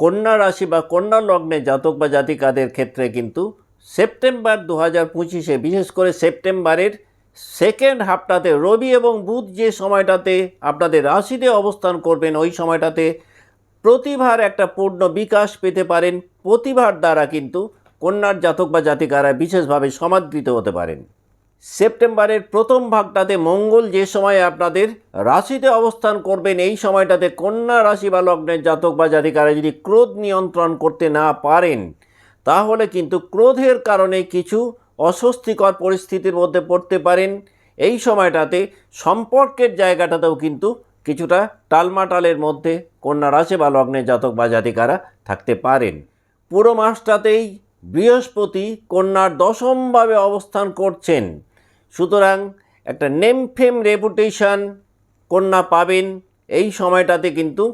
কন্যা রাশি বা কন্যা লগ্নে জাতক বা জাতিকাদের ক্ষেত্রে কিন্তু সেপ্টেম্বর দু হাজার পঁচিশে, বিশেষ করে সেপ্টেম্বরের সেকেন্ড হাফটাতে রবি এবং বুধ যে সময়টাতে আপনাদের রাশিতে অবস্থান করবেন, ওই সময়টাতে প্রতিভার একটা পূর্ণ বিকাশ পেতে পারেন। প্রতিভার দ্বারা কিন্তু কন্যার জাতক বা জাতিকারা বিশেষভাবে সমাদৃত হতে পারেন। সেপ্টেম্বরের প্রথম ভাগটাতে মঙ্গল যে সময়ে আপনাদের রাশিতে অবস্থান করবেন, এই সময়টাতে কন্যা রাশি বা লগ্নের জাতক বা জাতিকারা যদি ক্রোধ নিয়ন্ত্রণ করতে না পারেন, তাহলে কিন্তু ক্রোধের কারণে কিছু অস্বস্তিকর পরিস্থিতির মধ্যে পড়তে পারেন। এই সময়টাতে সম্পর্কের জায়গাটাতেও কিন্তু কিছুটা টালমাটালের মধ্যে কন্যা রাশি বা লগ্নের জাতক বা জাতিকারা থাকতে পারেন। পুরো মাসটাতেই বৃহস্পতি কন্যার দশমভাবে অবস্থান করছেন। সুতরাং একটা নেম ফেম রেপুটেশন কন্যা পাবেন। এই সময়টাতে কিন্তু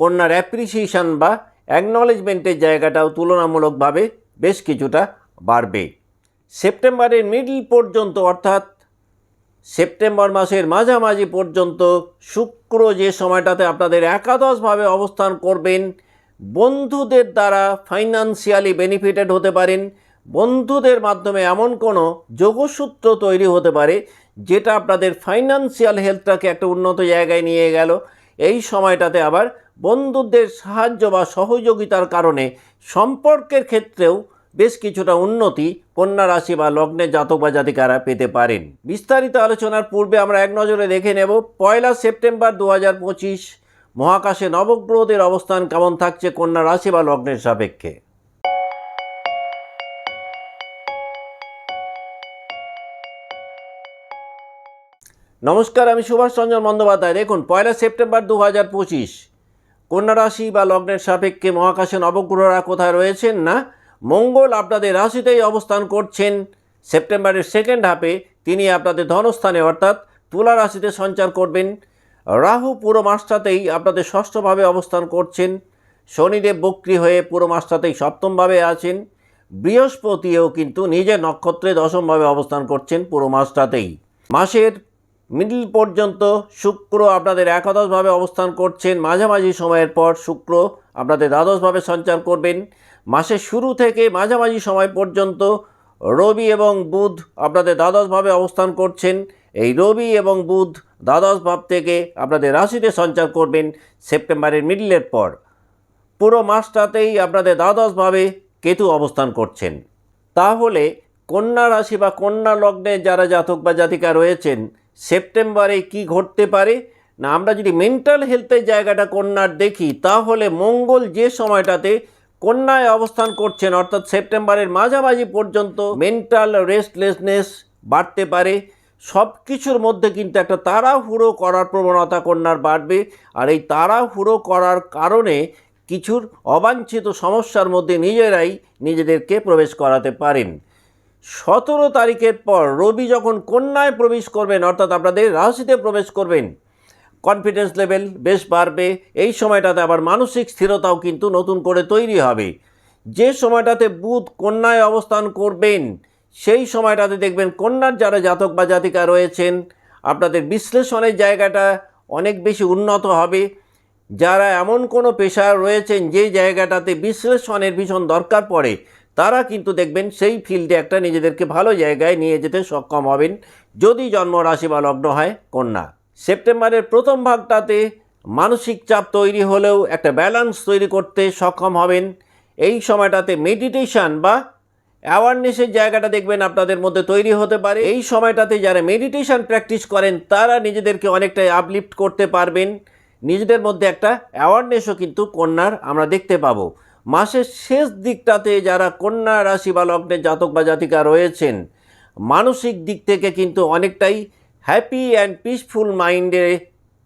কন্যার অ্যাপ্রিসিয়েশন বা অ্যাকনলেজমেন্টের জায়গাটাও তুলনামূলকভাবে বেশ কিছুটা বাড়বে। সেপ্টেম্বরের মিডল পর্যন্ত অর্থাৎ সেপ্টেম্বর মাসের মাঝামাঝি পর্যন্ত শুক্র যে সময়টাতে আপনাদের একাদশভাবে অবস্থান করবেন, বন্ধুদের দ্বারা ফাইন্যান্সিয়ালি বেনিফিটেড হতে পারেন বন্ধুদের মাধ্যমে এমন কোনো যোগসূত্র তৈরি হতে পারে যেটা আপনাদের ফাইন্যান্সিয়াল হেলথটাকে একটা উন্নত জায়গায় নিয়ে গেল। এই সময়টাতে আবার বন্ধুদের সাহায্য বা সহযোগিতার কারণে সম্পর্কের ক্ষেত্রেও বেশ কিছুটা উন্নতি কন্যা রাশি বা লগ্নে জাতক বা জাতিকারা পেতে পারেন। বিস্তারিত আলোচনার পূর্বে আমরা এক নজরে দেখে নেব, পয়লা সেপ্টেম্বর দু হাজার পঁচিশ মহাকাশে নবগ্রহদের অবস্থান কেমন থাকছে কন্যা রাশি বা লগ্নের সাপেক্ষে। নমস্কার, আমি সুভাষ বন্দ্যোপাধ্যায়। দেখুন, পয়লা সেপ্টেম্বর দু হাজার পঁচিশ। কন্যা রাশি বা লগ্নের সাপেক্ষে মহাকাশে নবগ্রহরা কোথায় রয়েছেন না? মঙ্গল আপনাদের রাশিতেই অবস্থান করছেন। সেপ্টেম্বরের সেকেন্ড হাফে তিনি আপনাদের ধনস্থানে, অর্থাৎ তুলা রাশিতে সঞ্চার করবেন। রাহু পুরো মাসটাতেই আপনাদের ষষ্ঠভাবে অবস্থান করছেন। শনিদেব বক্রি হয়ে পুরো মাসটাতেই সপ্তমভাবে আছেন। বৃহস্পতিও কিন্তু নিজের নক্ষত্রে দশমভাবে অবস্থান করছেন পুরো মাসটাতেই। মাসের মিডল পর্যন্ত শুক্র আপনাদের একাদশভাবে অবস্থান করছেন। মাঝামাঝি সময়ের পর শুক্র আপনাদের দ্বাদশভাবে সঞ্চার করবেন। মাসের শুরু থেকে মাঝামাঝি সময় পর্যন্ত রবি এবং বুধ আপনাদের দ্বাদশভাবে অবস্থান করছেন। এই রবি এবং বুধ দ্বাদশ ভাব থেকে আপনাদের রাশিতে সঞ্চার করবেন সেপ্টেম্বরের মিডলের পর। পুরো মাসটাতেই আপনাদের দ্বাদশভাবে কেতু অবস্থান করছেন। তাহলে কন্যা রাশি বা কন্যা লগ্নে যারা জাতক বা জাতিকা রয়েছেন সেপ্টেম্বরে কি ঘটতে পারে? না, আমরা যদি মেন্টাল হেলথের জায়গাটা কন্যার দেখি, তাহলে মঙ্গল যে সময়টাতে কন্যায় অবস্থান করছেন, অর্থাৎ সেপ্টেম্বরের মাঝামাঝি পর্যন্ত মেন্টাল রেস্টলেসনেস বাড়তে পারে। সব কিছুর মধ্যে কিন্তু একটা তাড়াহুড়ো করার প্রবণতা কন্যার বাড়বে। আর এই তাড়াহুড়ো করার কারণে কিছুর অবাঞ্ছিত সমস্যার মধ্যে নিজেরাই নিজেদেরকে প্রবেশ করাতে পারেন। সতেরো তারিখের পর রবি যখন কন্যায় প্রবেশ করবেন, অর্থাৎ আপনাদের রাশিতে প্রবেশ করবেন কনফিডেন্স লেভেল বেশ বাড়বে। এই সময়টাতে আবার মানসিক স্থিরতাও কিন্তু নতুন করে তৈরি হবে। যে সময়টাতে বুধ কন্যায় অবস্থান করবেন, সেই সময়টাতে দেখবেন কন্যার যারা জাতক বা জাতিকা রয়েছেন, আপনাদের বিশ্লেষণের জায়গাটা অনেক বেশি উন্নত হবে। যারা এমন কোনো পেশা রয়েছেন, যে জায়গাটাতে বিশ্লেষণের ভীষণ দরকার পড়ে তারা কিন্তু দেখবেন সেই ফিল্ডে একটা নিজেদেরকে ভালো জায়গায় নিয়ে যেতে সক্ষম হবেন যদি জন্ম রাশি বা লগ্ন হয় কন্যা। সেপ্টেম্বরের প্রথম ভাগটাতে মানসিক চাপ তৈরি হলেও একটা ব্যালেন্স তৈরি করতে সক্ষম হবেন। এই সময়টাতে মেডিটেশান বা অ্যাওয়ারনেসের জায়গাটা দেখবেন আপনাদের মধ্যে তৈরি হতে পারে। এই সময়টাতে যারা মেডিটেশান প্র্যাকটিস করেন, তারা নিজেদেরকে অনেকটাই আপলিফ্ট করতে পারবেন। নিজেদের মধ্যে একটা অ্যাওয়ারনেসও কিন্তু কন্যার আমরা দেখতে পাবো। মাসের শেষ দিকটাতে যারা কন্যা রাশি বা লগ্নের জাতক বা জাতিকা রয়েছেন, মানসিক দিক থেকে কিন্তু অনেকটাই হ্যাপি অ্যান্ড পিসফুল মাইন্ডে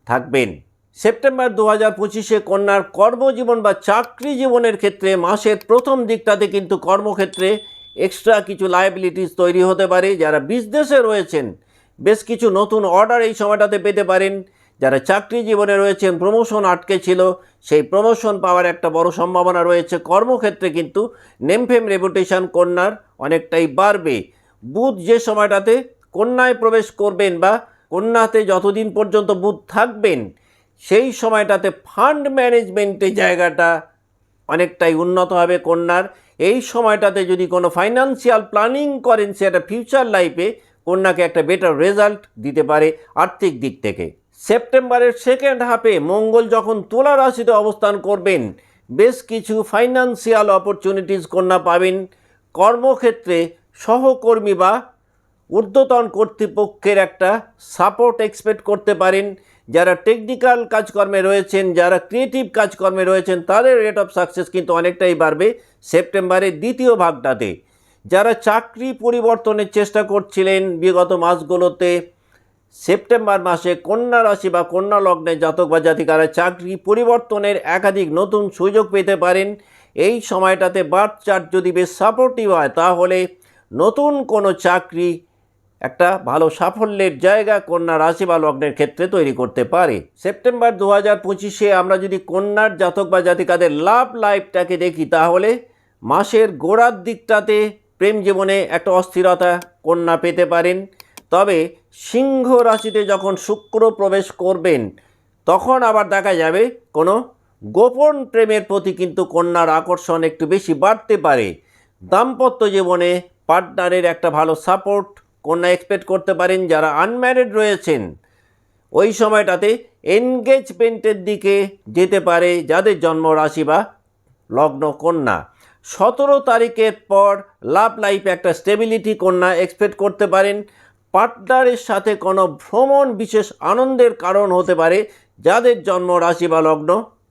থাকবেন। সেপ্টেম্বর দু হাজার পঁচিশে কন্যার কর্মজীবন বা চাকরি জীবনের ক্ষেত্রে মাসের প্রথম দিকটাতে কিন্তু কর্মক্ষেত্রে এক্সট্রা কিছু লায়াবিলিটিস তৈরি হতে পারে। যারা বিজনেসে রয়েছেন, বেশ কিছু নতুন অর্ডার এই সময়টাতে পেতে পারেন। যারা চাকরি জীবনে রয়েছেন প্রমোশন আটকে ছিল, সেই প্রমোশন পাওয়ার একটা বড় সম্ভাবনা রয়েছে। কর্মক্ষেত্রে কিন্তু নেমফেম রেপুটেশন কন্যার অনেকটাই বাড়বে। বুধ যে সময়টাতে কন্যায় প্রবেশ করবেন বা কন্যাতে যতদিন পর্যন্ত বুধ থাকবেন, সেই সময়টাতে ফান্ড ম্যানেজমেন্টের জায়গাটা অনেকটাই উন্নত হবে কন্যার। এই সময়টাতে যদি কোনো ফাইন্যান্সিয়াল প্ল্যানিং করেন, সেটা ফিউচার লাইফে কন্যাকে একটা বেটার রেজাল্ট দিতে পারে আর্থিক দিক থেকে। সেপ্টেম্বরের সেকেন্ড হাফে মঙ্গল যখন তুলা রাশিতে অবস্থান করবেন, বেশ কিছু ফাইন্যান্সিয়াল অপরচুনিটিস কন্যা পাবেন। কর্মক্ষেত্রে সহকর্মী বা ঊর্ধ্বতন কর্তৃপক্ষের একটা সাপোর্ট এক্সপেক্ট করতে পারেন। যারা টেকনিক্যাল কাজকর্মে রয়েছেন, যারা ক্রিয়েটিভ কাজকর্মে রয়েছেন, তাদের রেট অফ সাকসেস কিন্তু অনেকটাই বাড়বে সেপ্টেম্বরের দ্বিতীয় ভাগটাতে। যারা চাকরি পরিবর্তনের চেষ্টা করছিলেন, বিগত মাসগুলোতে সেপ্টেম্বর মাসে কন্যা রাশি বা কন্যা লগ্নে জাতক বা জাতিকারা চাকরি পরিবর্তনের একাধিক নতুন সুযোগ পেতে পারেন। এই সময়টাতে বার্থ চার্ট যদি বেশ সাপোর্টিভ হয়, তাহলে নতুন কোনো চাকরি একটা ভালো সাফল্যের জায়গা কন্যা রাশি বা লগ্নের ক্ষেত্রে তৈরি করতে পারে। সেপ্টেম্বর দু হাজার পঁচিশে আমরা যদি কন্যার জাতক বা জাতিকাদের লাভ লাইফটাকে দেখি, তাহলে মাসের গোড়ার দিকটাতে প্রেম জীবনে একটা অস্থিরতা কন্যা পেতে পারেন। তবে সিংহ রাশিতে যখন শুক্র প্রবেশ করবেন, তখন আবার দেখা যাবে কোনো গোপন প্রেমের প্রতি কিন্তু কন্যার আকর্ষণ একটু বেশি বাড়তে পারে। দাম্পত্য জীবনে পার্টনারের একটা ভালো সাপোর্ট কন্যা এক্সপেক্ট করতে পারেন যারা আনম্যারিড রয়েছেন। ওই সময়টাতে এনগেজমেন্টের দিকে যেতে পারে যাদের জন্ম রাশি বা লগ্ন কন্যা। সতেরো তারিখের পর লাভ লাইফে একটা স্টেবিলিটি কন্যা এক্সপেক্ট করতে পারেন। পার্টনারের সাথে কোনো ভ্রমণ বিশেষ আনন্দের কারণ হতে পারে যাদের জন্ম রাশি বা লগ্ন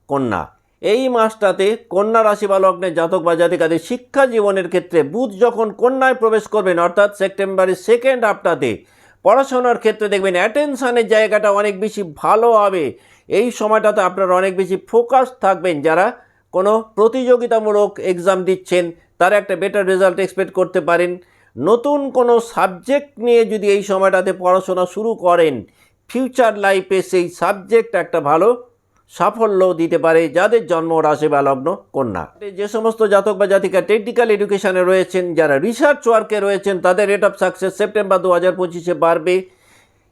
কন্যা। এই মাসটাতে কন্যা রাশি বা লগ্নের জাতক বা জাতিকাদের শিক্ষা জীবনের ক্ষেত্রে বুধ যখন কন্যায় প্রবেশ করবেন, অর্থাৎ সেপ্টেম্বরের সেকেন্ড হাফটাতে পড়াশোনার ক্ষেত্রে দেখবেন অ্যাটেনশানের জায়গাটা অনেক বেশি ভালো হবে। এই সময়টাতে আপনারা অনেক বেশি ফোকাস থাকবেন যারা কোনো প্রতিযোগিতামূলক এক্সাম দিচ্ছেন, তারা একটা বেটার রেজাল্ট এক্সপেক্ট করতে পারেন। নতুন কোনো সাবজেক্ট নিয়ে যদি এই সময়টাতে পড়াশোনা শুরু করেন ফিউচার লাইফে সেই সাবজেক্ট একটা ভালো সাফল্য দিতে পারে যাদের জন্ম রাশি বা লগ্ন কন্যা। যে সমস্ত জাতক বা জাতিকা টেকনিক্যাল এডুকেশনে রয়েছেন, যারা রিসার্চ ওয়ার্কে রয়েছেন, তাদের রেট অফ সাকসেস সেপ্টেম্বর দু হাজার পঁচিশে বাড়বে।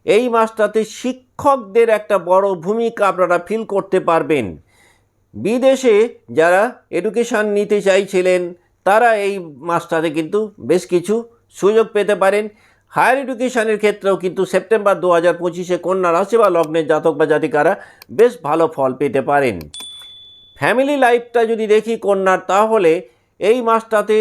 এই মাসটাতে শিক্ষকদের একটা বড় ভূমিকা আপনারা ফিল করতে পারবেন। বিদেশে যারা এডুকেশান নিতে চাইছিলেন তারা এই মাসটাতে কিন্তু বেশ কিছু সুযোগ পেতে পারেন। হায়ার এডুকেশনের ক্ষেত্রেও কিন্তু সেপ্টেম্বর দু হাজার পঁচিশে কন্যা রাশি বা লগ্নের জাতক বা জাতিকারা বেশ ভালো ফল পেতে পারেন। ফ্যামিলি লাইফটা যদি দেখি কন্যার, তাহলে এই মাসটাতে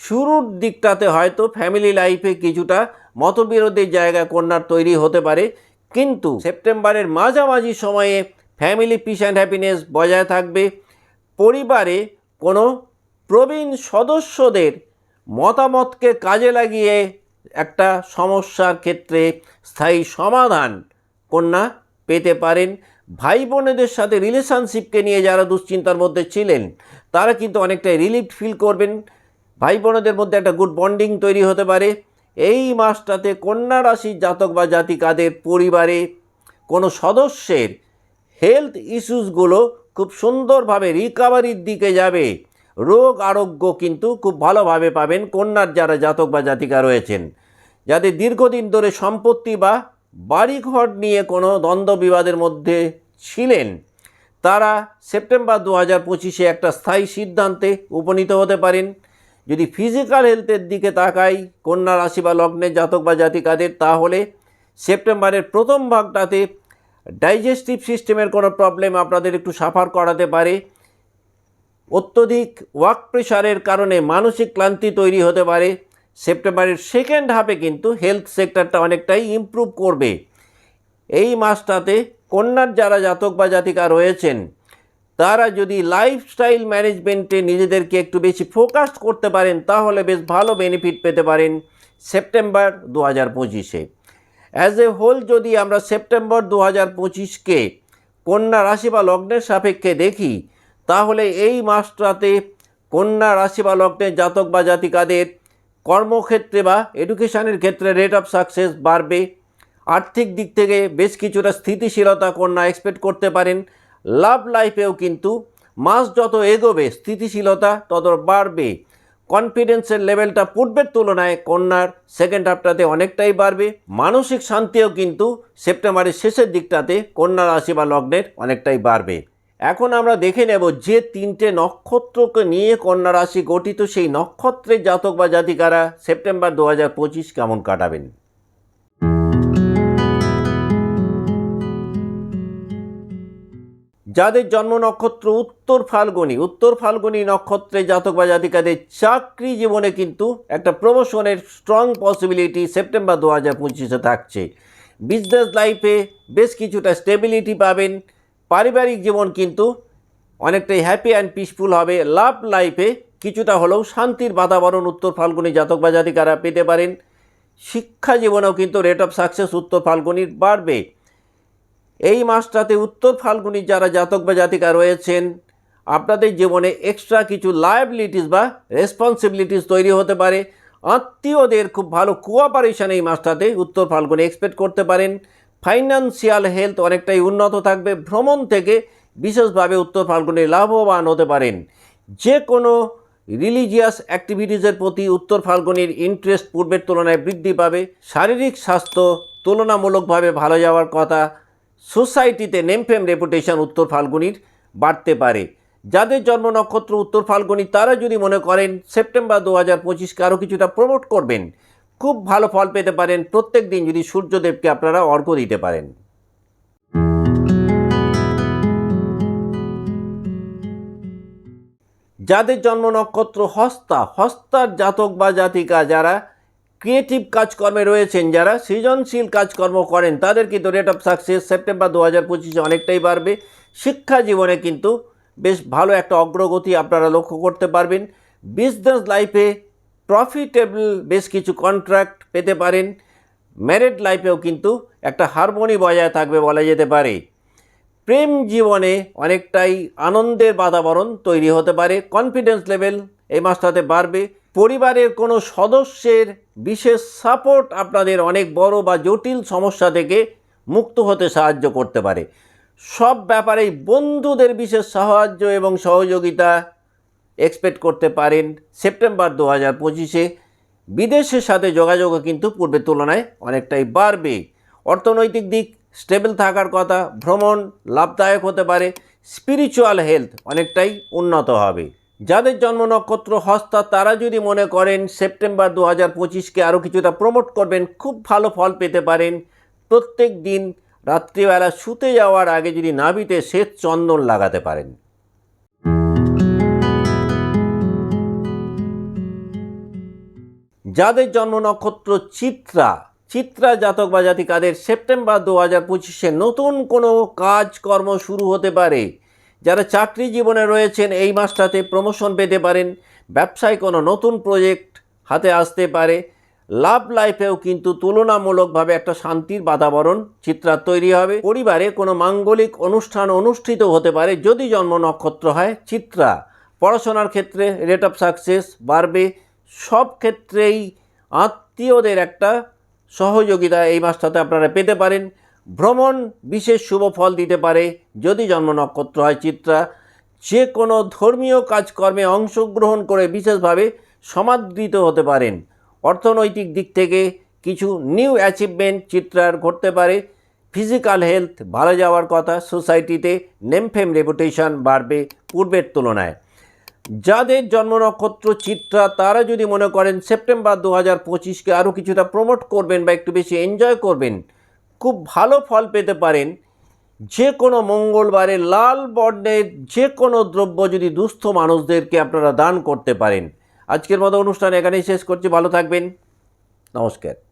শুরুর দিকটাতে হয়তো ফ্যামিলি লাইফে কিছুটা মতবিরোধের জায়গা কন্যার তৈরি হতে পারে। কিন্তু সেপ্টেম্বরের মাঝামাঝি সময়ে ফ্যামিলি পিস অ্যান্ড হ্যাপিনেস বজায় থাকবে। পরিবারে কোনো প্রবীণ সদস্যদের মতামতকে কাজে লাগিয়ে একটা সমস্যার ক্ষেত্রে স্থায়ী সমাধান কন্যা পেতে পারেন। ভাই বোনেদের সাথে রিলেশনশিপকে নিয়ে যারা দুশ্চিন্তার মধ্যে ছিলেন, তারা কিন্তু অনেকটাই রিলিফ ফিল করবেন। ভাই বোনেদের মধ্যে একটা গুড বন্ডিং তৈরি হতে পারে। এই মাসটাতে কন্যা রাশির জাতক বা জাতিকাদের পরিবারে কোনো সদস্যের হেলথ ইস্যুসগুলো খুব সুন্দরভাবে রিকাভারির দিকে যাবে। রোগ আরোগ্য কিন্তু খুব ভালোভাবে পাবেন কন্যার যারা জাতক বা জাতিকা রয়েছেন। যাদের দীর্ঘদিন ধরে সম্পত্তি বা বাড়িঘর নিয়ে কোনো দ্বন্দ্ব বিবাদের মধ্যে ছিলেন, তারা সেপ্টেম্বর দু হাজার পঁচিশে একটা স্থায়ী সিদ্ধান্তে উপনীত হতে পারেন। যদি ফিজিক্যাল হেলথের দিকে তাকাই কন্যা রাশি বা লগ্নের জাতক বা জাতিকাদের, তাহলে সেপ্টেম্বরের প্রথম ভাগটাতে ডাইজেস্টিভ সিস্টেমের কোনো প্রবলেম আপনাদের একটু সাফার করাতে পারে। অত্যধিক ওয়ার্ক প্রেশারের কারণে মানসিক ক্লান্তি তৈরি হতে পারে। সেপ্টেম্বরের সেকেন্ড হাফে কিন্তু হেলথ সেক্টরটা অনেকটাই ইমপ্রুভ করবে। এই মাসটাতে কন্যার যারা জাতক বা জাতিকা রয়েছেন, তারা যদি লাইফস্টাইল ম্যানেজমেন্টে নিজেদেরকে একটু বেশি ফোকাস করতে পারেন, তাহলে বেশ ভালো বেনিফিট পেতে পারেন সেপ্টেম্বর দু হাজার পঁচিশে। অ্যাজ এ হোল যদি আমরা সেপ্টেম্বর দু হাজার পঁচিশকে কন্যা রাশি বা লগ্নের সাপেক্ষে দেখি তাহলে এই মাসটাতে কন্যা রাশি বা লগ্নের জাতক বা জাতিকাদের কর্মক্ষেত্রে বা এডুকেশনের ক্ষেত্রে রেট অফ সাকসেস বাড়বে। আর্থিক দিক থেকে বেশ কিছুটা স্থিতিশীলতা কন্যা এক্সপেক্ট করতে পারেন। লাভ লাইফেও কিন্তু মাস যত এগোবে, স্থিতিশীলতা তত বাড়বে। কনফিডেন্সের লেভেলটা পূর্বের তুলনায় কন্যার সেকেন্ড হাফটাতে অনেকটাই বাড়বে। মানসিক শান্তিও কিন্তু সেপ্টেম্বরের শেষের দিকটাতে কন্যা রাশি বা লগ্নের অনেকটাই বাড়বে। এখন আমরা দেখে নেব যে তিনটে নক্ষত্রকে নিয়ে কন্যা রাশি গঠিত সেই নক্ষত্রের জাতক বা জাতিকারা সেপ্টেম্বর দু হাজার পঁচিশ কেমন কাটাবেন? যাদের জন্ম নক্ষত্র উত্তর ফাল্গুনি উত্তর ফাল্গুনি নক্ষত্রে জাতক বা জাতিকাদের চাকরি জীবনে কিন্তু একটা প্রমোশনের স্ট্রং পসিবিলিটি সেপ্টেম্বর দু হাজার পঁচিশে থাকছে। বিজনেস লাইফে বেশ কিছুটা স্টেবিলিটি পাবেন। পারিবারিক জীবন কিন্তু অনেকটাই হ্যাপি অ্যান্ড পিসফুল হবে। লাভ লাইফে কিছুটা হলেও শান্তির বাতাবরণ উত্তর ফাল্গুনি জাতক বা জাতিকারা পেতে পারেন। শিক্ষা জীবনেও কিন্তু রেট অফ সাকসেস উত্তর ফাল্গুনির বাড়বে। এই মাসটাতে উত্তর ফাল্গুনির যারা জাতক বা জাতিকা রয়েছেন, আপনাদের জীবনে এক্সট্রা কিছু লায়াবিলিটিস বা রেসপন্সিবিলিটিস তৈরি হতে পারে। আত্মীয়দের খুব ভালো কোঅপারেশন এই মাসটাতে উত্তর ফাল্গুনি এক্সপেক্ট করতে পারেন। ফাইন্যান্সিয়াল হেলথ অনেকটাই উন্নত থাকবে। ভ্রমণ থেকে বিশেষভাবে উত্তর ফাল্গুনি লাভবান হতে পারেন। যে কোনো রিলিজিয়াস অ্যাক্টিভিটিসের প্রতি উত্তর ফাল্গুনির ইন্টারেস্ট পূর্বের তুলনায় বৃদ্ধি পাবে। শারীরিক স্বাস্থ্য তুলনামূলকভাবে ভালো যাওয়ার কথা। সোসাইটিতে নেমফেম রেপুটেশন উত্তর ফাল্গুনির বাড়তে পারে। যাদের জন্ম নক্ষত্র উত্তর ফাল্গুনি, তারা যদি মনে করেন সেপ্টেম্বর দু হাজার পঁচিশকে আরও কিছুটা প্রমোট করবেন। খুব ভালো ফল পেতে পারেন। প্রত্যেক দিন যদি সূর্যদেবকে আপনারা অর্ঘ্য দিতে পারেন। যাদের জন্ম নক্ষত্র হস্তা, হস্তার জাতক বা জাতিকা যারা ক্রিয়েটিভ কাজকর্মে রয়েছেন, যারা সৃজনশীল কাজকর্ম করেন, তাদের কিন্তু রেট অফ সাকসেস সেপ্টেম্বর দু হাজার পঁচিশে অনেকটাই বাড়বে। শিক্ষা জীবনে কিন্তু বেশ ভালো একটা অগ্রগতি আপনারা লক্ষ্য করতে পারবেন। বিজনেস লাইফে প্রফিটেবল বেশ কিছু কন্ট্রাক্ট পেতে পারেন। ম্যারেড লাইফেও কিন্তু একটা হারমোনি বজায় থাকবে বলা যেতে পারে। প্রেম জীবনে অনেকটাই আনন্দের বাতাবরণ তৈরি হতে পারে। কনফিডেন্স লেভেল এই মাসটাতে বাড়বে। পরিবারের কোনো সদস্যের বিশেষ সাপোর্ট আপনাদের অনেক বড় বা জটিল সমস্যা থেকে মুক্ত হতে সাহায্য করতে পারে। সব ব্যাপারেই বন্ধুদের বিশেষ সাহায্য এবং সহযোগিতা এক্সপেক্ট করতে পারেন। সেপ্টেম্বর দু হাজার পঁচিশে বিদেশের সাথে যোগাযোগও কিন্তু পূর্বের তুলনায় অনেকটাই বাড়বে। অর্থনৈতিক দিক স্টেবল থাকার কথা, ভ্রমণ লাভদায়ক হতে পারে স্পিরিচুয়াল হেলথ অনেকটাই উন্নত হবে। যাদের জন্ম নক্ষত্র হস্তা, তারা যদি মনে করেন সেপ্টেম্বর দু হাজার পঁচিশকে আরও কিছুটা প্রমোট করবেন, খুব ভালো ফল পেতে পারেন। প্রত্যেক দিন রাত্রিবেলা শুতে যাওয়ার আগে যদি নাভিতে শ্বেত চন্দন লাগাতে পারেন। যাদের জন্ম নক্ষত্র চিত্রা চিত্রা জাতক বা জাতিকাদের সেপ্টেম্বর দু হাজার পঁচিশে নতুন কোনো কাজকর্ম শুরু হতে পারে। যারা চাকরি জীবনে রয়েছেন, এই মাসটাতে প্রমোশন পেতে পারেন। ব্যবসায় কোনো নতুন প্রজেক্ট হাতে আসতে পারে। লাভ লাইফেও কিন্তু তুলনামূলকভাবে একটা শান্তির বাতাবরণ চিত্রার তৈরি হবে। পরিবারে কোনো মাঙ্গলিক অনুষ্ঠান অনুষ্ঠিত হতে পারে যদি জন্ম নক্ষত্র হয় চিত্রা। পড়াশোনার ক্ষেত্রে রেট অফ সাকসেস বাড়বে। সব ক্ষেত্রেই আত্মীয়দের একটা সহযোগিতা এই মাসটাতে আপনারা পেতে পারেন। ভ্রমণ বিশেষ শুভ ফল দিতে পারে। যদি জন্ম নক্ষত্র হয় চিত্রা, যে কোনো ধর্মীয় কাজকর্মে অংশগ্রহণ করে বিশেষভাবে সমাদৃত হতে পারেন। অর্থনৈতিক দিক থেকে কিছু নিউ অ্যাচিভমেন্ট চিত্রার ঘটতে পারে। ফিজিক্যাল হেলথ ভালো যাওয়ার কথা, সোসাইটিতে নেমফেম রেপুটেশন বাড়বে পূর্বের তুলনায়। যাদের জন্ম নক্ষত্র চিত্রা, তারা যদি মনে করেন সেপ্টেম্বর দু হাজার পঁচিশকে আরও কিছুটা প্রমোট করবেন বা একটু বেশি এনজয় করবেন, খুব ভালো ফল পেতে পারেন। যে কোনো মঙ্গলবারে লাল বর্ণের যে কোনো দ্রব্য যদি দুস্থ মানুষদেরকে আপনারা দান করতে পারেন। আজকের মতো অনুষ্ঠান এখানেই শেষ করছি, ভালো থাকবেন। নমস্কার।